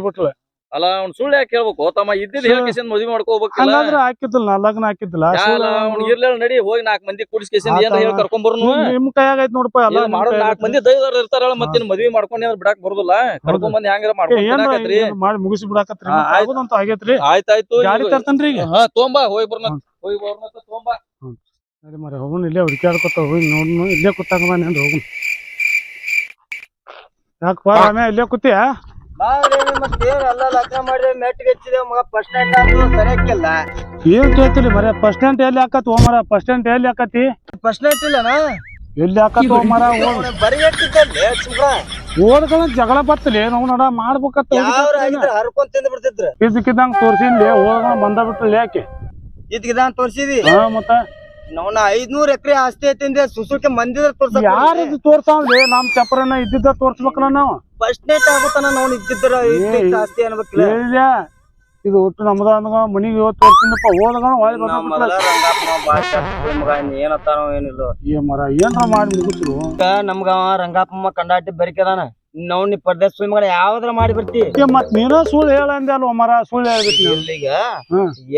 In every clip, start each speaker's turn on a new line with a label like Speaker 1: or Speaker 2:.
Speaker 1: ಬಿಟ್ಲ
Speaker 2: ಅಲ್ಲ ಅವ್ನ್ ಸುಳ್ಳು ಯಾಕೆ ಹೇಳ್ಬೇಕು? ತಮ್ಮ ಇದ್ದಿದ್ ಹೇಳ್ಕೇಸಿಂದ ಮದ್ವಿ ಮಾಡ್ಕೋಬೇಕಿಲ್ಲ.
Speaker 1: ಹಂಗಂದ್ರ ಹಾಕಿದ್ದಿಲ್ಲ ಲಗ್ನ ಹಾಕಿದ್ದಿಲ್ಲ. ಸುಳ್ಳು
Speaker 2: ಇರ್ಲಿಲ್ಲ ನಡಿ ಹೋಗಿ ನಾಲ್ಕ್ ಮಂದಿ ಕುಡಿಸ್ಕೇಸಿಂದ ಏನ್ ಹೇಳಿ ಕರ್ಕೊಂಡ್ ಬರ್ನು
Speaker 1: ನಿಮ್- ಕೈಯಾಗ ಐತ್ ನೋಡಪ್ಪ ಎಲ್ಲ
Speaker 2: ಮಾಡೋ ನಾಲ್ಕ್ ಮಂದಿ ದೈವದವ್ರು ಇರ್ತಾರಲ್ಲ ಮತ್ತಿನ್ ಮದ್ವಿ ಮಾಡ್ಕೊಂಡು ಏನಾರ ಬಿಡಾಕ್ ಬರುದಿಲ್ಲ? ಕರ್ಕೊಂಡ್ ಬಂದ್ ಹೆಂಗಾರ
Speaker 1: ಮಾಡ್ಕೊಂಡ್ರಿ ಮಾಡಿ ಮುಗಿಸಿ ಬಿಡಾಕತ್ರಿ
Speaker 2: ಆಯ್ತ್.
Speaker 1: ಆಗೇತ್ರಿ.
Speaker 2: ಆಯ್ತಾಯ್ತು
Speaker 1: ಗಾಡಿ ತರ್ತನ್ರಿ ಈಗ.
Speaker 2: ಹಾ ತೊಂಬಾ ಹೋಗಿ ಬರ್ನ ಹೋಗಿ ಬರ್ನ ತೊಂಬಾ.
Speaker 1: ಸರಿ ಮರ ಹೋಗುನ್ ಇಲ್ಲೇ ಹುಡುಕಾಡ್ಕೊತ ಹೋಗಿ ನೋಡ್ನು ಇಲ್ಲೇ ಕೂತಾಗ ಬಾನೇನ್ರಿ ಹೋಗುನ್. ಯಾಕಪ್ಪ ಆಮೇಲೆ ಇಲ್ಲೇ ಕೂತಿಯ?
Speaker 3: ಎಲ್ಲ ಲಗ್ನ ಮಾಡಿದ್ರೆ ಮೆಟ್ಟಿಗೆ ಹಚ್ಚಿದೆ ಮಗ ಫಸ್ಟ್ ನೈಟ್ ಆದ್ರು ಸರಿಯಾಕಿಲ್ಲ
Speaker 1: ಏನ್ ಕೇಳ್ತಿಲಿ ಮರ ಫಸ್ಟ್ ಸ್ಟ್ಯಾಂಡ್ ಎಲ್ಲಿ ಹಾಕತ್ ಹೋ ಮರ ಫಸ್ಟ್ ಸ್ಟ್ಯಾಂಡ್ ಎಲ್ಲಿ ಹಾಕತಿ
Speaker 3: ಫಸ್ಟ್ ನೈಟ್ ಇಲ್ಲನಾ
Speaker 1: ಎಲ್ಲಿ ಹಾಕತ್ ಹೋ ಮರ
Speaker 3: ಬರಿ ಎಟ್ಟಿದ್ದಲ್ಲಿ ಸುಮ್ರ.
Speaker 1: ಓದ್ಕೊಂಡ್ ಜಗಳ ಬತ್ತಲಿ ನಾವು ನೋಡ ಮಾಡ್ಬೇಕತ್ತ
Speaker 3: ಯಾವ್ರ ಆಗಿದ್ರ ಹರ್ಕೊಂಡ್ ತಿಂದ್ ಬಿಡ್ತಿದ್ರ?
Speaker 1: ಇದಕ್ಕಿದ್ದಂಗ ತೋರ್ಸಿನ್ಲಿ ಓದ್ಕೊಂಡ್ ಬಂದ ಬಿಟ್ಟು ಯಾಕೆ?
Speaker 3: ಇದ್ಕಿದಾನ್ ತೋರ್ಸಿದಿ?
Speaker 1: ಹಾ ಮತ್ತ?
Speaker 3: ನಾವ್ನ ಐದ್ನೂರ್ ಎಕರೆ ಆಸ್ತಿ ಐತಿಂದೆ ಸುಸುಕ್ಕೆ ಮಂದಿದ್ರ ತೋರ್ಸ
Speaker 1: ಯಾರಿದ್ ತೋರ್ಸಾವ್ಲಿ ನಮ್ ಚಪ್ರನ ಇದ್ದಿದ್ದ ತೋರ್ಸ್ಬೇಕಲ್ಲ ನಾವು.
Speaker 3: ಫಸ್ಟ್ ನೈಟ್ ಆಗುತ್ತಾನ ನಾವು ಇದ್ದಿದ್ರ ಜಾಸ್ತಿ ಅನ್ಬೇಕಿಲ್ಲ.
Speaker 1: ಹೇಳಿದ್ಯಾ ಇದು ಒಟ್ಟು ನಮ್ದ ಅಂದ್ಗ ಮನಿಗೆ ಇವತ್ತು ಹೋಗ್ತೀನಪ್ಪ ಹೋದಾಗ ಹೊಳ್
Speaker 3: ಏನತ್ತಾನೋ ಏನಿಲ್ಲ
Speaker 1: ಏ ಮರ ಏನ್ರ ಮಾಡಿ ಮುಗಿಸ್ರು?
Speaker 3: ನಮ್ಗ ಅವ ರಂಗಪ್ಪಮ್ಮ ಕಂಡಾಟಿ ಬರಿಕದಾನ. ನಾವು ನೀ ಪರ್ದೇಶ ಸುಳ್ಳು ಯಾವ್ದ್ರ ಮಾಡಿ ಬರ್ತಿ?
Speaker 1: ಮತ್ ನೀನ ಸುಳ್ಳು ಹೇಳ ಅಂದೆ ಅಲ್ವ ಮರ ಸುಳ್ಳು ಹೇಳ್ಬಿಟ್ಟು
Speaker 3: ಇಲ್ಲಿಗ.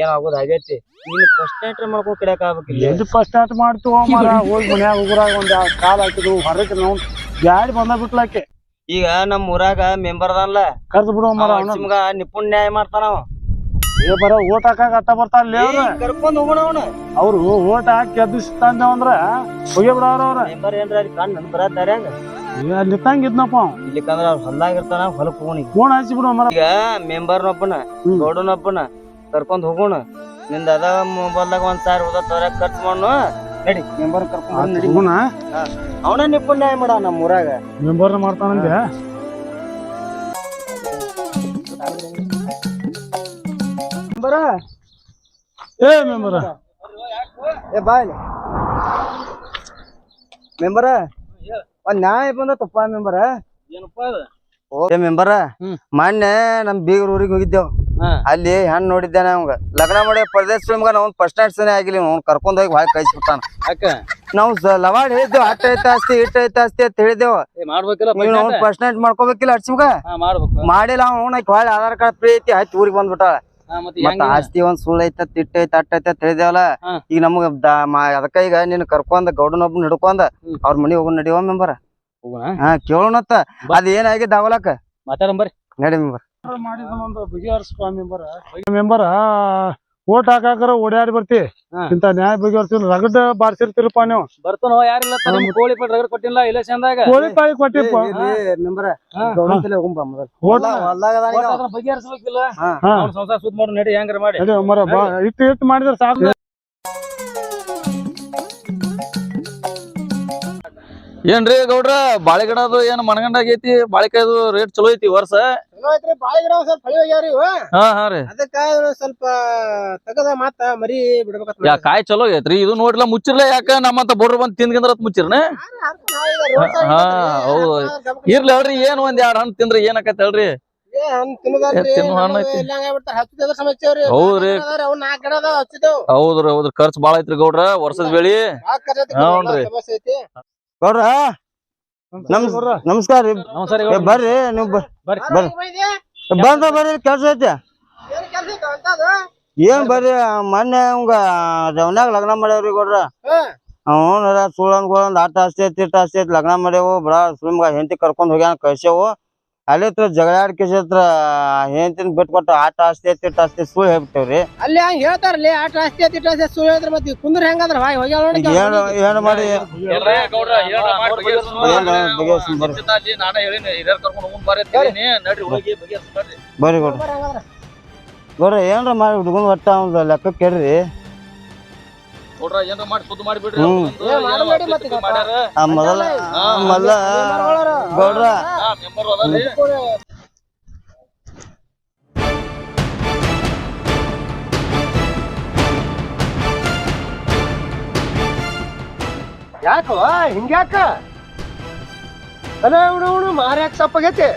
Speaker 3: ಏನಾಗೋದ್ ಆಗೈತಿ? ನೀನ್ ಫಸ್ಟ್ ನೈಟ್ ಮಾಡ್ಕೊಂಡ್ ಕಡಿಯಕ್ ಆಗ್ಬೇಕಿಲ್ಲ.
Speaker 1: ಎಲ್ಲಿ ಫಸ್ಟ್ ಸ್ಟಾರ್ಟ್ ಮಾಡ್ತೀವ ಮರ ಹೋಗಿ ಮನ್ಯಾಗ ಉಗುರಾಗ ಒಂದ್ ಕಾಲ್ ಹಾಕಿದ್ವು ಹೊರಗೆ ನಾವು ಗಾಡಿ ಬಂದ ಬಿಟ್ಲಾಕೆ
Speaker 3: ಈಗ ನಮ್ ಊರಾಗ ಮೆಂಬರ್ ಅದಲ್ಲ
Speaker 1: ಕರ್ದ್ ಬಿಡು ಮರ ಅವನ.
Speaker 3: ಮಗ ನಿಪುಣ ನ್ಯಾಯ ಮಾಡ್ತಾನ ಅವ.
Speaker 1: ಏ ಬರ ಓಟ್ ಹಾಕಾಗ ಅಟ್ಟ ಬರ್ತಾರಲ್ಲ
Speaker 3: ಕರ್ಕೊಂಡ್ ಹೋಗೋಣ ಅವನ.
Speaker 1: ಅವ್ರು ಓಟ್ ಹಾಕಿ ಗೆದ್ದಿಸ್ತಾಂದೆ ಅಂದ್ರ ಹೋಗಿ ಬಿಡ ಅವ್ರ
Speaker 3: ಮೆಂಬರ್ ಏನ್ರ ಅಲ್ಲಿ ಕಣ್ ನನ್ ಬರತ್ತಾರೆ
Speaker 1: ಏ ಅಲ್ಲಿ ನಿಂತಂಗ ಇದ್ನಪ್ಪ
Speaker 3: ಇಲ್ಲಿಕಂದ್ರ ಅವ್ರ ಹೊಲ್ದಾಗಿರ್ತಾನ ಹೊಲಕ್ ಹೋಗಿ
Speaker 1: ಫೋನ್ ಹಚ್ಚಿ ಬಿಡು ಮರ
Speaker 3: ಈಗ ಮೆಂಬರ್ನೊಬ್ಬನ. ಗೌಡನೊಬ್ಬನ ಕರ್ಕೊಂಡ್ ಹೋಗೋಣ. ನಿಂದ ಅದ ಮೊಬೈಲ್ದಾಗ ಒಂದ್ ಸಾವಿರ ಹೋದ ತೋರಕ್ ಖರ್ಚು ಮಾಡೋಣ ನಡಿ ಮೆಂಬರ್ ಕರ್ಕೊಂಡು ನಡಿ. ಅವನ ನಿಪ್ಪು ನ್ಯಾಯ ಮಾಡ ನಮ್ಮ ಊರಾಗ.
Speaker 1: ಮೆಂಬರ್ನ ಮಾಡ್ತಾನಂದೆ
Speaker 3: ಮೆಂಬರ?
Speaker 1: ಏ ಮೆಂಬರ.
Speaker 3: ಏ ಬಾಯ್ ಮೆಂಬರ ಒಂದ್ ನ್ಯಾಯ ಬಂದತ್ತಪ್ಪ ಮೆಂಬರ.
Speaker 2: ಏನಪ್ಪಾ ಅದು?
Speaker 3: ಏ ಮೆಂಬರ. ಮೊನ್ನೆ ನಮ್ ಬೀಗರ ಊರಿಗೆ ಹೋಗಿದ್ದೇವ್. ಅಲ್ಲಿ ಹೆಣ್ಣು ನೋಡಿದ್ದೇನೆ ಅವಂಗ. ಲಗ್ನ ಮಾಡಿ ಪ್ರದೇಶ ಫಿಲ್ಮ್ಗ ಫಸ್ಟ್ ನೈಟ್ ಸನೇ ಆಗಿಲ್ಲ ಅವ್ನು ಕರ್ಕೊಂಡ್ ಹೋಗಿ ಭಾಳ ಕಳಿಸ್ಬಿಟ್ಟಾನ. ನಾವು ಲವಾಡ್ ಹೇಳಿದ್ದೇವ್ ಅಟ್ಟ ಐತ ಅಸ್ತಿ ಇಟ್ಟ ಐತ ಅಸ್ತಿ ಅಂತ ಹೇಳಿದ್ದೇವ. ನೀನು ಅವ್ನು ಫಸ್ಟ್ ನೈಟ್ ಮಾಡ್ಕೋಬೇಕಿಲ್ಲ ಅಡ್ಸಿಮ್ಗ ಮಾಡಿಲ್ಲ ಅವ್ನ ಹೊಳ್ಳಿ ಆಧಾರ್ ಕಾರ್ಡ್ ಫ್ರೀ ಐತಿ ಆಯ್ತು ಊರಿಗೆ ಬಂದ್ಬಿಟ್ಟ
Speaker 2: ಮತ್ತೆ
Speaker 3: ಆಸ್ತಿ ಒಂದ್ ಸುಳ್ಳು ಐತ ತಿಟ್ಟ ಐತ ಅಟ್ಟ ಐತ
Speaker 2: ತಿಳಿದೇವಲ್ಲ
Speaker 3: ಈಗ ನಮ್ಗ ಅದಕ್ಕ ಈಗ ನೀನ್ ಕರ್ಕೊಂಡ್ ಗೌಡನ್ ಒಬ್ಬ
Speaker 2: ನಡ್ಕೊಂದ
Speaker 3: ಅವ್ರ ಮನಿ ಹೋಗೋಣ ನಡಿಯೋ ಮೆಂಬರ್. ಹಾ ಕೇಳೋಣತ್ತ. ಅದ ಏನಾಗಿದೆ
Speaker 2: ಅವಲಕ್ಕ
Speaker 3: ನಡಿ ಮೆಂಬರ್.
Speaker 1: ಮಾಡಿದನೊಂದು ಬಗೆಹರಿಸ್ಪ ಮೆಂಬರ್. ಮೆಂಬರ ಓಟ್ ಹಾಕಾಕರ ಓಡಾಡಿ ಬರ್ತಿ. ಇಂತ ನ್ಯಾಯ ಬಗೆಹರಿಸಿಲ್ಲ ರಗಡ್ ಬಾರಿಸಿರ್ತಿರಪ್ಪ ನೀವು.
Speaker 2: ಬರ್ತನೋ ಯಾರಿಲ್ಲ ಇಲ್ಲ ಕೋಳಿ ಪೆಟ್ ರಗಡ್ ಕೊಟ್ಟಿಲ್ಲ ಇಲೆಕ್ಷನ್ದಾಗ.
Speaker 1: ಕೋಳಿ ಪಾಳಿ ಕೊಟ್ಟಿಪ್ಪ.
Speaker 3: ಮೆಂಬರ್
Speaker 2: ಬಗೆಹರಿಸ್ಬೇಕಿಲ್ಲ. ಸಂಸಾರ ಸುತ್ತ ಮಾಡಿ ನಡಿ ಹೆಂಗಾರ ಮಾಡಿ.
Speaker 1: ಇಟ್ಟು ಇಟ್ಟು ಮಾಡಿದ್ರೆ ಸಾಕು.
Speaker 2: ಏನ್ರಿ ಗೌಡ್ರ ಬಾಳೆಗಿಡ ಅದು ಏನ್ ಮನಗಂಡ ಆಗೈತಿ? ಬಾಳೆಕಾಯ್ದು ರೇಟ್ ಚಲೋ ಐತಿ ವರ್ಷ? ಹಾ ಹಾ ರೀ.
Speaker 3: ಅದಕ್ಕ ಸ್ವಲ್ಪ ತಗದ ಮಾತ ಮರಿ
Speaker 2: ಯಾ ಕಾಯಿ ಚಲೋ ಐತ್ರಿ. ಇದು ನೋಡ್ಲ ಮುಚ್ಚಿರ್ಲ ಯಾಕ? ನಮ್ಮಂತ ಬಡ್ರು ಬಂದ್ ತಿಂದ್ಕಂದ್ರ ಮುಚ್ಚಿರ್ನ? ಹಾ ಹೌದು. ಇರ್ಲಿ ಹೇಳ್ರಿ ಏನ್ ಒಂದ್ ಎರಡ್ ಹಣ್ಣು ತಿಂದ್ರ ಏನಕತ್ ಹೇಳ್ರಿ. ಹೌದ್ರಿ. ಹೌದ್ರಿ ಖರ್ಚ್ ಬಾಳ ಐತ್ರಿ ಗೌಡ್ರ ವರ್ಷದ ಬೆಳಿ. ಹೌನ್ರಿ.
Speaker 3: ಗೌಡ್ರ ನಮಸ್ಕಾರ ರೀ ಬರ್ರಿ. ನೀವು
Speaker 2: ಬರ್ರಿ.
Speaker 3: ಬರ್ರಿ. ಬಂದ ಬರ್ರಿ ಕೆಲ್ಸ ಐತಿ. ಏನ್ ಬರ್ರಿ ಮೊನ್ನೆ ಅವಂಗ ಜವನ್ಯಾಗ ಲಗ್ನ ಮಾಡ್ಯಾವ್ರಿ ಗೌಡ್ರ. ಅವನ ಸುಳ್ಳನ್ಗೊಳಂದ್ ಆಟ ಆಸ್ತಿ ಐತಿ ಇಟ್ಟ ಐತಿ ಲಗ್ನ ಮಾಡ್ಯಾವು ಬಡ ಸುಮ್ಗ ಹೆಂಡತಿ ಕರ್ಕೊಂಡ್ ಹೋಗ್ಯಾನ ಕಳ್ಸ್ಯಾವು. ಅಲ್ಲಿ ಹತ್ರ ಜಗಳಾಡ್ ಕಿಸ ಹತ್ರ ಹೆಂಡತಿನ ಬಿಟ್ಕೊಟ್ಟ ಆಟ ಆಸ್ತಿ ಐತಿ ಇಟ್ಟ ಆಸ್ತಿ ಸುಳ್ಳು ಹೇಳ್ಬಿಟ್ಟೇವ್ರಿ
Speaker 4: ಅಲ್ಲಿ ಹಂಗ ಹೇಳ್ತಾರಲ್ಲಿ ಆಟ ಆಸ್ತಿ ಐತಿ ಇಟ ಆಸ್ತಿ ಸುಳ್ಳು ಹೇಳಿದ್ರೆ ಮತ್ತೆ ಕುಂದ್ರ ಹೆಂಗಂದ್ರ? ಹಾಯ್ ಹೋಗಿ ನೋಡಿ
Speaker 3: ಏನು ಏನ್ ಮಾಡಿ. ಬರ್ರಿ. ಗೌಡ್ರ. ಏನ್ರ ಮಾಡಿ ಹುಡುಗನ್ ಒಟ್ಟ ಅವ್ನ ಲೆಕ್ಕ ಕೇಳ್ರಿ.
Speaker 2: ಗೌಡ್ರ ಏನ್ರ ಮಾಡಿ ಸುದ್ದು
Speaker 3: ಹ್ಮ್.
Speaker 2: ಮಾಡ್ಯಾರ.
Speaker 3: ಆ ಮೊದಲ ಗೌಡ್ರ
Speaker 2: ಅದಾರ್ರಿ.
Speaker 4: ಯಾಕೋ ಹಿಂಗ್ಯಾಕ? ಅಲ್ಲ ಉಣು ಉಣು ಮಾರ್ಯಾಕ ಸಪ್ಪಾಗೈತಿ.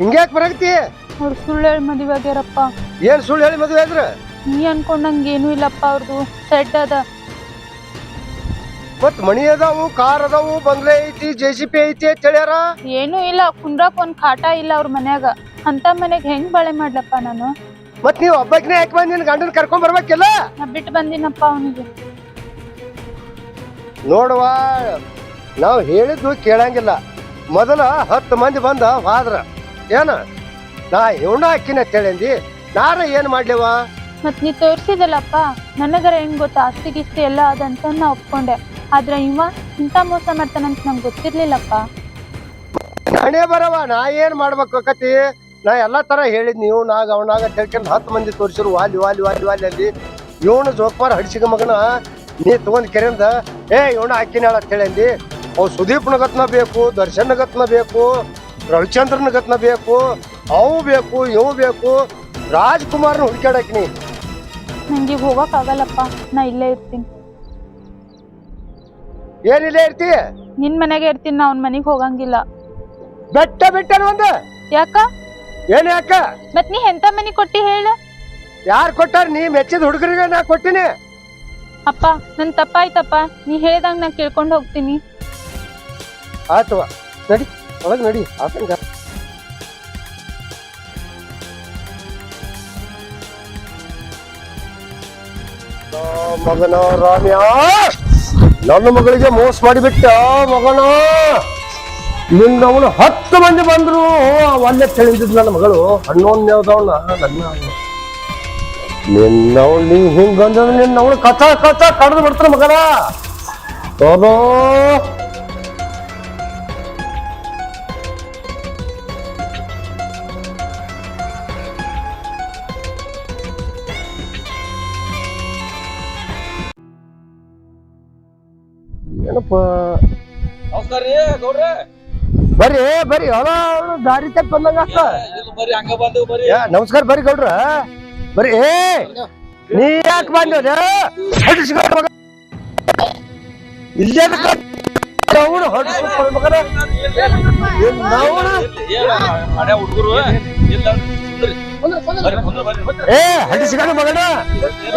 Speaker 4: ಹಿಂಗ್ಯಾಕ್ ಬರಗತಿ
Speaker 5: ಅವ್ರು ಸುಳ್ಳು ಹೇಳಿ ಮದುವೆ ಆಗ್ಯಾರಪ್ಪ.
Speaker 4: ಏನ್ ಸುಳ್ಳು ಹೇಳಿ ಮದುವೆ ಆದ್ರ?
Speaker 5: ನೀ ಅನ್ಕೊಂಡಂಗೆ ಏನೂ ಇಲ್ಲಪ್ಪ ಅವ್ರದ್ದು ಸೆಡ್ ಅದ.
Speaker 6: ಮತ್ ಮಣಿ ಅದಾವು ಕಾರ್ ಅದಾವು ಬಂಗ್ಲೆ ಐತಿ ಜೆ ಸಿ ಪಿ ಐತಿ ಅಂತ ಹೇಳ್ಯಾರ?
Speaker 5: ಏನೂ ಇಲ್ಲ ಕುಂದ್ರಕ್ ಒಂದ್ ಕಾಟ ಇಲ್ಲ ಅವ್ರ ಮನ್ಯಾಗ. ಅಂತ ಮನೆಗ್ ಹೆಂಗ್ ಬಾಳೆ ಮಾಡ್ಲಪ್ಪ ನಾನು?
Speaker 6: ಮತ್ ನೀವ್ ಒಬ್ಬಕ್ನೇ ಯಾಕೆ ಬಂದ್ ನಿನ್ ಗಂಡನ್ ಕರ್ಕೊಂಡ್ ಬರ್ಬೇಕಿಲ್ಲ?
Speaker 5: ನಾ ಬಿಟ್ಟು ಬಂದಿನಪ್ಪ ಅವನಿಗೆ.
Speaker 6: ನೋಡುವ ನಾವ್ ಹೇಳಿದ್ದು ಕೇಳಂಗಿಲ್ಲ. ಮೊದಲ ಹತ್ತು ಮಂದಿ ಬಂದ ಹೋದ್ರ ಏನ? ನಾ ಇವಣ್ಣ ಹಾಕಿನ ಅಂತೇಳಿ ನಾರ ಏನ್ ಮಾಡ್ಲಿವ?
Speaker 5: ಮತ್ ನೀ ತೋರ್ಸಿದಲ್ಲಪ್ಪ? ನನಗರ ಹೆಂಗ್ ಗೊತ್ತಾ? ಆಸ್ತಿ ಗಿಸ್ತಿ ಎಲ್ಲ ಅದಂತ ನಾ ಒಪ್ಕೊಂಡೆ. ಆದ್ರೆ ಇವ ಇಂಥ ಮೋಸ ಮಾಡ್ತಾನಂತ ನಂಗೆ ಗೊತ್ತಿರ್ಲಿಲ್ಲಪ್ಪ.
Speaker 6: ನಾನೇ ಬರವ, ನಾ ಏನ್ ಮಾಡ್ಬೇಕು ಕತಿ ನಾ ಎಲ್ಲಾ ತರ ಹೇಳಿದ್ ನೀವು, ನಾಗ ಅವನಾಗ ತಿಳ್ಕೊಂಡು ಹತ್ತು ಮಂದಿ ತೋರಿಸಿರು, ವಾಲಿ ವಾಲಿ ವಾಲಿ ವಾಲಿ ಅಲ್ಲಿ. ಇವನು ಜೋಕ್ಮಾರ್ ಹಡ್ಸಿಗ ಮಗನ, ನೀ ತಗೊಂಡ್ ಕೆರೆಯಿಂದ ಏ, ಇವನ ಹಾಕಿನಾಳ ಅಂತ ಹೇಳಿ ಅವ್ ಸುದೀಪ್ ನಗತ್ನ ಬೇಕು ದರ್ಶನ್ ನಗತ್ನ ಬೇಕು, ರವಿಚಂದ್ರನ ಗತ್ನ ಬೇಕು, ಅವು ಬೇಕು, ಇವು ಬೇಕು. ರಾಜ್ಕುಮಾರ್ನ ಹುಡ್ಕ್ಯಾಡಕ್ನಿ
Speaker 5: ನಂಗೆ ಈಗ ಹೋಗಕ್ ಆಗಲ್ಲಪ್ಪ ನಾ ಇಲ್ಲೇ ಇರ್ತೀನಿ.
Speaker 6: ಏನಿಲ್ಲ ಇರ್ತಿ
Speaker 5: ನಿನ್ ಮನೆಗೆ ಇರ್ತೀನಿ ನಾ ಅವ್ನ ಮನೆಗೆ ಹೋಗಂಗಿಲ್ಲ.
Speaker 6: ಬೆಟ್ಟ ಬೆಟ್ಟ ಒಂದು?
Speaker 5: ಯಾಕ?
Speaker 6: ಏನ್ ಯಾಕ?
Speaker 5: ಮತ್ ನೀ ಎಂತ ಮನೆ ಕೊಟ್ಟಿ ಹೇಳ.
Speaker 6: ಯಾರ್ ಕೊಟ್ಟಾರ? ನೀ ಮೆಚ್ಚಿದ ಹುಡುಗರಿಗೆ ನಾ ಕೊಟ್ಟಿನಿ.
Speaker 5: ಅಪ್ಪ ನನ್ ತಪ್ಪಾಯ್ತಪ್ಪ. ನೀ ಹೇಳ್ದಂಗ ನಾ ಕೇಳ್ಕೊಂಡು ಹೋಗ್ತೀನಿ.
Speaker 6: ಆತವ ನಡಿ ಒಳಗ್ ನಡಿ. ಆತಂಗ ಮಗನ ರಾಮ್ಯ? ನನ್ನ ಮಗಳಿಗೆ ಮೋಸ ಮಾಡಿಬಿಟ್ಟ ಮಗನ? ನಿನ್ನ ಅವನು ಹತ್ತು ಮಂದಿ ಬಂದ್ರು. ಅವಲ್ಲೇ ತಿಳಿದಿದ್ ನನ್ನ ಮಗಳು ಹನ್ನೊಂದನೇದವನ ನನ್ನ ನಿನ್ನವ್ ನೀ ಹಿಂಗ್ ಬಂದ್ರೆ ನಿನ್ನವಳು ಕಥ ಕಥ ಕಡ್ದು ಬಿಡ್ತಾರ ಮಗನ. ತೋರೋ ಏನಪ್ಪ
Speaker 2: ನಮಸ್ಕಾರ ರೀ ಗೌಡ್ರೆ
Speaker 6: ಬರ್ರಿ ಬರ್ರಿ ಹೊಲ ದಾರಿ ತಪ್ಪ ಬಂದಂಗ
Speaker 2: ಇಲ್ಲ ಬರ್ರಿ ಹಂಗ ಬಂದು ಬರ್ರಿ
Speaker 6: ನಮಸ್ಕಾರ ಬರ್ರಿ ಗೌಡ್ರ ಬರ್ರಿ ಏ ನೀ ಯಾಕೆ ಬಂದ ಇಲ್ಲೇ ಅವನು?
Speaker 2: ಮಾಡ್ಯಾ ಹುಡುಗರು ಇಲ್ಲ ಕುಂದ್ರಿ. ಹಳ್ಳಿ ಕುಂದ್ರಿ, ಮಗಣ.
Speaker 6: ಏ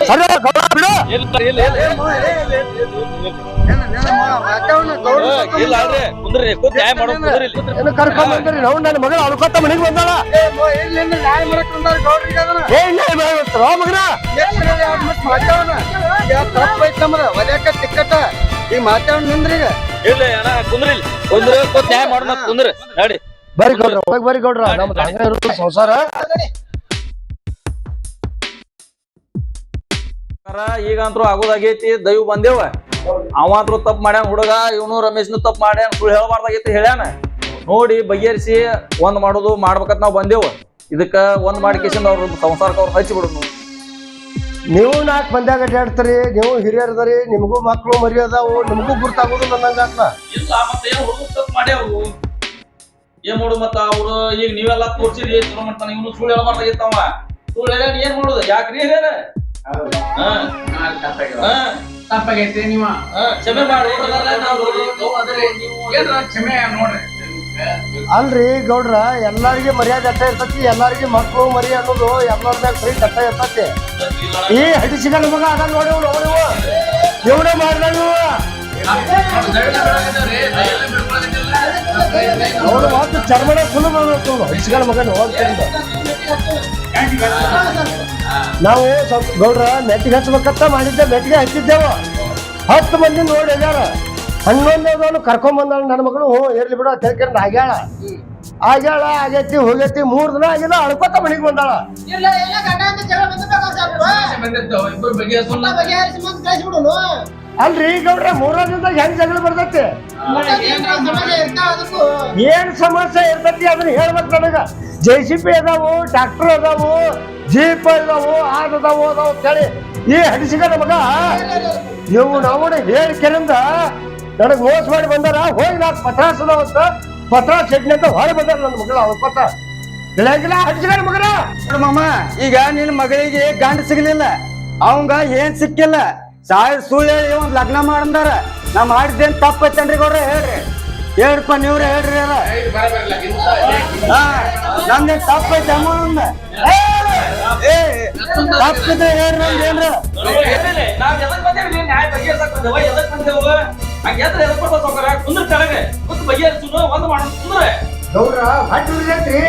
Speaker 6: ಸರಿ ಗೌಡ ಬಿಡು
Speaker 2: ಇಲ್ಲ, ಇಲ್ಲ, ಇಲ್ಲ, ಇಲ್ಲ. ಇಲ್ಲ ಅಲ್ರಿ ಕುಂದ್ರಿ ಕೂತ್ ನ್ಯಾಯ ಮಾಡೋ ಕುಂದ್ರಿ ಇಲ್ಲಿ.
Speaker 6: ಏನು ಕರ್ಕೊಂಡ್ ಬಂದ್ರಿ ನಾವು ನನ್ನ ಮಗಳ ಅಳ್ಕೊತ ಮನೆಗೆ ಬಂದಾಳ ಏ ಮಗನ
Speaker 2: ಇಲ್ಲ ಅಣ್ಣ ಕುಂದ್ರಿ ಇಲ್ಲಿ. ಕುಂದ್ರಿ ನ್ಯಾಯ ಮಾಡೋಣ ಕುಂದ್ರಿ ನಡಿ
Speaker 6: ಬರ್ರಿ ಗೌಡ್ರ ಹೋಗಿ ಬರ್ರಿ ಗೌಡ್ರ. ನಮ್ದು ಹಂಗ ಇರೋದು ಸಂಸಾರ.
Speaker 2: ಈಗ ಅಂತೂ ಆಗೋದಾಗೈತಿ ದೈವ ಬಂದೇವ. ಅವ ಅಂತೂ ತಪ್ಪು ಮಾಡ್ಯಾನ ಹುಡುಗ ಇವನು ರಮೇಶ್ನು ತಪ್ಪು ಮಾಡ್ಯಾನ ಸುಳ್ಳು ಹೇಳಬಾರ್ದಾಗೈತಿ ಹೇಳ್ಯಾನ. ನೋಡಿ ಬಗೆಹರಿಸಿ ಒಂದ್ ಮಾಡೋದು ಮಾಡ್ಬೇಕಂತ ನಾವು ಬಂದೇವ. ಇದಕ್ಕ ಒಂದ್ ಮಾಡ್ಕೇಶನ್ ಅವ್ರ ಸಂಸಾರಕ್ಕೆ ಅವ್ರು ಹಚ್ಚಿ ಬಿಡುದು.
Speaker 6: ನೀವು ನಾಲ್ಕು ಮಂದ್ಯಾಗ ಅಡ್ಡಾಡ್ತೀರಿ ನೀವು ಹಿರಿಯರದರಿ ನಿಮಗೂ ಮಕ್ಕಳು ಮರಿ ಅದಾವು ನಿಮಗೂ ಗುರ್ತಾಗೋದು ನನ್ನಂಗ ಆತ್ನ
Speaker 2: ಇಲ್ಲ ಮತ್ತೆ ಏನ್ ಹುಡುಗ ತಪ್ಪು ಮಾಡ್ಯಾವು ಏನ್ ಮಾಡು ಮತ್ತ ಅವ್ರು? ಈಗ ನೀವೆಲ್ಲ ತೋರ್ಸಿರಿ ಚಲೋ ಮಾಡ್ತಾನ? ಇವನು ಸುಳ್ಳು ಹೇಳ್ಬಾರ್ದಾಗಿತ್ತವ ಸುಳ್ಳು ಹೇಳ ಏನ್ ಮಾಡುದು? ಯಾಕ್ರಿ ಹೇಳ
Speaker 7: ತಪ್ಪಾಗೈತೆ ನೀವ.
Speaker 2: ಹಾ ಕ್ಷಮೆ ಮಾಡಿ
Speaker 7: ಕ್ಷಮೆ ನೋಡ್ರಿ.
Speaker 6: ಅಲ್ರಿ ಗೌಡ್ರ ಎಲ್ಲಾರಿಗೆ ಮರ್ಯಾದೆ ಅಟ್ಟ ಇರ್ತತಿ ಎಲ್ಲಾರಿಗೆ ಮಕ್ಕಳು ಮರಿ ಅನ್ನೋದು ಎಲ್ಲರ ಮ್ಯಾಗ ಫ್ರೀ ಕಟ್ಟ ಇರ್ತತಿ. ಈ ಹಡಿಸಿಗನ ಮಗ ಅದ ನೋಡಿ. ಇವ್ನೇ ಮಾಡ್ದ ಇವ ಅವನು ಮಾತ್ರ ಚರ್ಮಣ ಫುಲ್ ಮಾಡ್ಬೇಕು ಮಗನ ಹೋಗ್ತಿಂದ ನಾವು ಸ್ವಲ್ಪ ಗೌಡ್ರ ಮೆಟ್ಟಿಗೆ ಹಚ್ಬೇಕಂತ ಮಾಡಿದ್ದೆ ಮೆಟ್ಟಿಗೆ ಹಚ್ಚಿದ್ದೇವ. ಹತ್ತು ಮಂದಿ ನೋಡಿ ಹೇಳ್ಯಾರ. ಹನ್ನೊಂದನೇದವನು ಕರ್ಕೊಂಡ್ ಬಂದಾಳ ನನ್ನ ಮಗಳು. ಹ್ಞೂ ಇರ್ಲಿ ಬಿಡ ಅಂತ ಹೇಳ್ಕೊಂಡು ಆಗ್ಯಾಳ. ಆಗ್ಯಾಳ ಆಗೈತಿ ಹೋಗೈತಿ ಮೂರ್ ದಿನ ಆಗಿಲ್ಲ ಅಳ್ಕೊತ ಮನೆಗೆ ಬಂದಾಳ.
Speaker 4: ಇಲ್ಲ
Speaker 6: ಅಲ್ರಿ ಗೌಡ್ರ ಮೂರ ದಿನದಾಗ ಹೆಂಗ್ ಜಗಳ ಬರ್ತೈತಿ? ಏನ್ ಸಮಸ್ಯೆ ಇರ್ತೈತಿ ಅದನ್ನ ಹೇಳ್ಬೇಕು ನನಗ. ಜೆ ಸಿ ಪಿ ಅದಾವು ಟ್ರಾಕ್ಟರ್ ಅದಾವು ಜೀಪ್ ಅದಾವು ಆದ್ ಅದಾವು ಅದಾವು ಅಂತೇಳಿ ಈ ಹಡಿಸಿಗ ನಮಗ ನೀವು ನಾವು ಹೇಳಿ ಕೆರಿಂದ ನನಗ್ ಮೋಸ ಮಾಡಿ ಬಂದಾರ. ಹೋಗಿ ನಾಲ್ಕು ಪತ್ರಾಸ್ ಅಂತ. ಪತ್ರಾಸ್ ಚಟ್ನಿ ಅಂತ ಹೊರ ಬಂದಾರ ನನ್ನ ಮಗಳ, ಅವ್ರ ಪತ್ರ ಬೆಳಗಿಲ್ಲ ಹಡಿಸಿಗ ಮಗನ
Speaker 3: ಮಾಮ, ಈಗ ನಿನ್ನ ಮಗಳಿಗೆ ಗಂಡ ಸಿಗ್ಲಿಲ್ಲ. ಅವಂಗ ಏನ್ ಸಿಕ್ಕಿಲ್ಲ? ಸಾಯ ಸುಳ್ಳು ಹೇಳಿ ಒಂದ್ ಲಗ್ನ ಮಾಡಂದಾರ ನಾ ಮಾಡಿದ್ದೇನ್ ತಪ್ಪೈತೇನ್ರಿ ಗೌಡ್ರೆ ಹೇಳ್ರಿ ಹೇಳ್ರಪ್ಪ ನೀವ್ರ ಹೇಳ್ರಿ ಅಲ್ಲ ಹಾ ತಪ್ಪು ಐತೆ ಅಮ್ಮ ಅಂದ. ಏ! ತಪ್ಪಿದ್ರೆ ಹೇಳ್ರಿ ನಮ್ದು ಏನ್ರ
Speaker 2: ಒಂದ್
Speaker 6: ಗೌಡ್ರ ಹೊಟ್ಟಿ ಉರಿದೈತ್ರಿ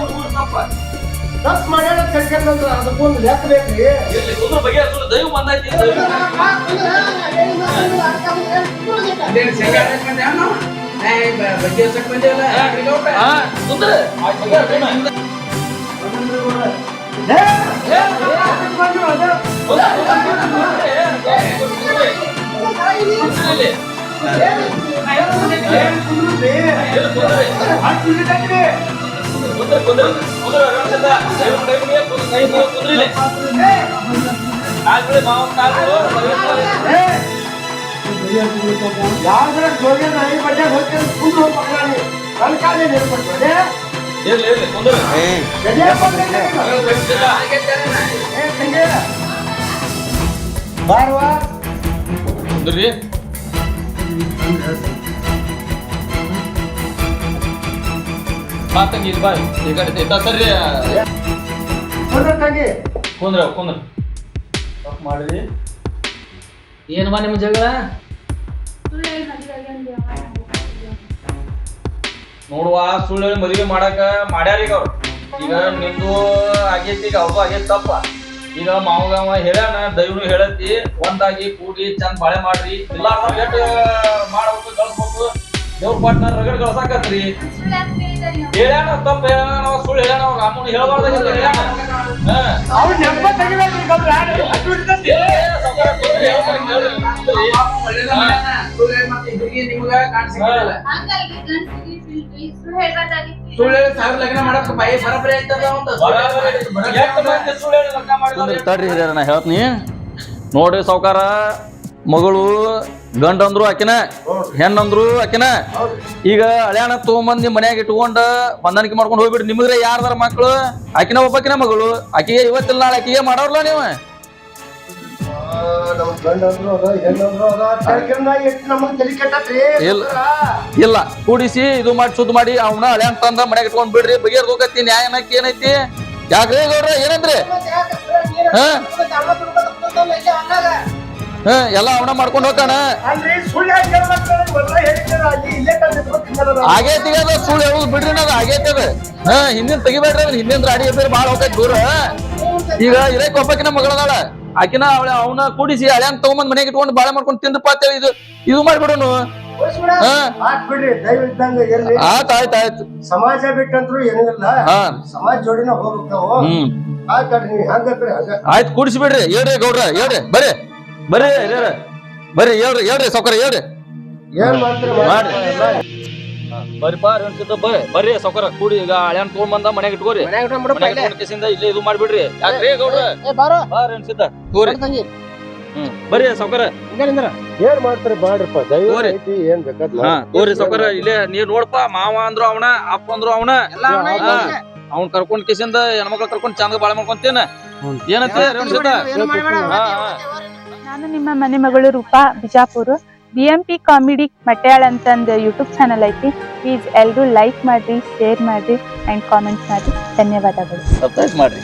Speaker 2: ಹುಡುಗರು ತಪ್ಪ
Speaker 6: ತಪ್ಪು ಮಾಡ್ಯಾರ ತಿಳ್ಕೊಂಡ್ರ ಅದಕ್ಕೊಂದು ಲೆಕ್ಕ ಬೇಕ್ರಿ
Speaker 2: ದೈವ ಬಂದೈತಿ ಕುಂದ್ರ ಬಗೆಹರಿಸುನು
Speaker 6: ಯಾವ್ದ್ರ ಜೋಗಿ ನಾಯಿ ಬಡ್ಡೆ ಹೋಗ್ತೀನಿ ಕುಂದ್ರು ಮಕ್ಕಳಾಗಿ ನನ್ನ ಕಾಲೇ ನಿಲ್ಬಿಟ್ರೆ ಬಾರ್ವಾ
Speaker 2: ಮಾತಂಗಿ ಬಾ ಈ ಕಡೆ ಸರ್ರಿ
Speaker 6: ಕುಂದ್ರ ತಂಗಿ
Speaker 2: ಕುಂದ್ರ. ಕುಂದ್ರ ತಪ್ಪು ಮಾಡಿರಿ.
Speaker 7: ಏನು ಬಾ ನಿಮ್ಮ ಜಗಳ?
Speaker 2: ನೋಡುವ ಸುಳ್ಳು ಹೇಳಿ ಮದುವೆ ಮಾಡಕ ಮಾಡ್ಯಾರ ಈಗ ಅವ್ರು. ಈಗ ನಿಂದು ಆಗೈತಿ ಈಗ ಅವ್ರು ಆಗೈತಿ ತಪ್ಪ. ಈಗ ಮಾವಗಾವ ಹೇಳ್ಯಾನ ದೈವನು ಹೇಳತಿ ಒಂದಾಗಿ ಕೂಡಿ ಚಂದ ಬಾಳೆ ಮಾಡ್ರಿ. ಇಲ್ಲ ಎಷ್ಟು ಮಾಡ್ಬೇಕು ಕಳ್ಸ್ಬೇಕು. ದೇವ್ರ ಪಾಟ್ನ ರಗಡ್ ಕಳ್ಸಾಕತ್ರಿ. ಹೇಳ್ಯಾನ ತಪ್ಪ ಹೇಳ್ಯಾನ ನಾವ್ ಸುಳ್ಳು ಹೇಳ್ಯಾನ ಅವ್ರ ಅಮ್ಮನ ಹೇಳ್ಬಾರ್ದಾಗಿತ್ತು ಹೇಳ್ಯಾನ ಹಾ.
Speaker 6: ಅವ್ರು ನೆಪ?
Speaker 2: ತಡ್ರಿ ಹಿರಿಯರ ನಾ ಹೇಳ್ತೀನಿ. ನೋಡ್ರಿ ಸಾವ್ಕಾರ ಮಗಳು ಗಂಡ ಅಂದ್ರು ಆಕಿನ ಹೆಣ್ಣಂದ್ರು ಆಕಿನ. ಈಗ ಹಳ್ಯಾಣ ನಿಮ್ಮ ಮನ್ಯಾಗ ಇಟ್ಕೊಂಡ ಹೊಂದಾಣಿಕೆ ಮಾಡ್ಕೊಂಡು ಹೋಗ್ಬಿಡ್ರಿ. ನಿಮಗ್ರೆ ಯಾರ್ದಾರ ಮಕ್ಳು? ಆಕಿನ ಒಬ್ಬಾಕಿನ ಮಗಳು. ಆಕಿಗೆ ಇವತ್ತಿಲ್ಲ ನಾಳೆ ಆಕಿಗೆ ಮಾಡೋರ್ಲ ನೀವು. ಇಲ್ಲ. ಇಲ್ಲ. ಕೂಡಿಸಿ ಇದು ಮಾಡಿ ಶುದ್ಧ ಮಾಡಿ ಅವನ ಹಳ್ಯಾಣ ತಂದ ಮನ್ಯಾಗ ಇಟ್ಕೊಂಡ್ ಬಿಡ್ರಿ. ಬಗೆರ್ ಹೋಗತ್ತಿ ನ್ಯಾಯ ಅನ್ನಕ್ಕೆ ಏನೈತಿ? ಯಾಕ್ರಿ ಗೌಡ್ರ ಏನಂದ್ರಿ? ಹಾ? ಎಲ್ಲ ಅವನ ಮಾಡ್ಕೊಂಡು ಹೋಗ್ತಾನ. ಆಗೈತಿ ಅದ ಸುಳ್ಳು ಹೇಳುದು ಬಿಡ್ರಿ ಅದು ಆಗೈತಿ ಅದ. ಹಾ ಹಿಂದಿನ ತೆಗಿಬೇಡ್ರಿ ಅದ್ರ ಹಿಂದಿನ ರಾಡಿ ಎಬ್ಬರಿ ಬಾಳ ಹೋಗೈತಿ ದೂರ. ಈಗ ಇರೇ ಕೊಪ್ಪಕಿನ ಮಗಳದಾಳ. ಆಕಿನ ಅವಳ ಅವನ ಕೂಡಿಸಿ ಹಳ್ಯಾನ್ ತಗೊಂಡ್ ಮನೆಗೆ ಇಟ್ಕೊಂಡು ಬಾಳೆ ಮಾಡ್ಕೊಂಡು ತಿಂದಪ್ಪ ಅಂತೇಳಿ ಇದು ಇದು ಮಾಡ್ಬಿಡೋನು. ಆಯ್ತ್ ಆಯ್ತ್ ಆಯ್ತು
Speaker 6: ಸಮಾಜ ಬಿಟ್ಟಂತ್ರು ಏನೂ
Speaker 2: ಹಾ.
Speaker 6: ಸಮಾಜ ಜೋಡಿನ ಹೋಗ್ಬೇಕು ಆಯ್ತು
Speaker 2: ಕೂಡಿಸಿ ಬಿಡ್ರಿ ಹೇಳ್ರಿ ಗೌಡ್ರ ಹೇಳ್ರಿ ಬರ್ರಿ. ಬರ್ರಿ ಬರ್ರಿ ಹೇಳ್ರಿ ಹೇಳ್ರಿ ಸೌಕರ್ಯ ಹೇಳ್ರಿ.
Speaker 6: ಏನ್ ಮಾಡ್ತೀರಿ?
Speaker 2: ಮಾಡ್ರಿ. ಬರ್ರಿ ಬಾ ಅನ್ಸಿದ್ದ ಬರ್ರಿ ಕೂಡಿ ಈಗ ಹಳೆಯನ್ ತಗೊಂಡ್ ಬಂದ ಮನೆಗೆ ಇಟ್ಕೋರಿ.
Speaker 4: ಮನ್ಯಾಗ ಇಟ್ಕೊಂಡ್ ಬಿಡಪ್ಪ
Speaker 2: ಮನೆಗೆ
Speaker 4: ಇಲ್ಲೇ.
Speaker 2: ಇಟ್ಕೊಂಡ್ ಕಿಸಿಂದ ಇಲ್ಲೇ ಇದು ಮಾಡ್ಬಿಡ್ರಿ. ಯಾಕ್ರಿ ಗೌಡ್ರ?
Speaker 4: ಏ ಬಾರೋ.
Speaker 2: ಬಾರಿ ಅನ್ಸಿದ್ದ ತಗೋರಿ
Speaker 4: ತಂಗಿ.
Speaker 2: ಹ್ಮ್ ಬರ್ರಿ ಸೌಕರ್ಯ
Speaker 4: ಹಿಂದೆ ನಿಂದ್ರ.
Speaker 6: ಏನ್ ಮಾಡ್ತೀರಿ? ಮಾಡ್ರಪ್ಪ. ದೈವ
Speaker 2: ತಗೋರಿ.
Speaker 6: ಐತಿ ಏನ್ ಬೇಕಾದ್
Speaker 2: ಹಾ ತೋರಿ ಸೌಕರ್ಯ ಇಲ್ಲೇ ನೀರ್ ನೋಡ್ಪ. ಮಾವ ಅಂದ್ರು ಅವನ ಅಪ್ಪ ಅಂದ್ರು ಅವನ.
Speaker 4: ಎಲ್ಲ ಅವ್ನ
Speaker 2: ಹಾ. ಅವ್ನ್ ಕರ್ಕೊಂಡ್ ಕಿಸಿಂದ ಹೆಣ್ಮಕ್ಳು ಕರ್ಕೊಂಡ್ ಚಂದ ಬಾಳೆ ಮಾಡ್ಕೊಂತೇನ. ಏನಂತ
Speaker 4: ಏನು
Speaker 2: ಹಾ,
Speaker 4: ಮತ್ತೆ
Speaker 2: ಹಾ.
Speaker 4: ಮತ್ತೆ
Speaker 5: ನಾನು ನಿಮ್ಮ ಮನೆ ಮಗಳು Roopa Bijapur. B M P comedy Matyal ಅಂತಂದು ಯೂಟ್ಯೂಬ್ ಚಾನಲ್ ಐತಿ. ಪ್ಲೀಸ್ ಎಲ್ಲರೂ ಲೈಕ್ ಮಾಡ್ರಿ ಶೇರ್ ಮಾಡ್ರಿ ಅಂಡ್ ಕಾಮೆಂಟ್ ಮಾಡ್ರಿ. ಧನ್ಯವಾದಗಳು.
Speaker 2: ಸಬ್ಸ್ಕ್ರೈಬ್ ಮಾಡ್ರಿ.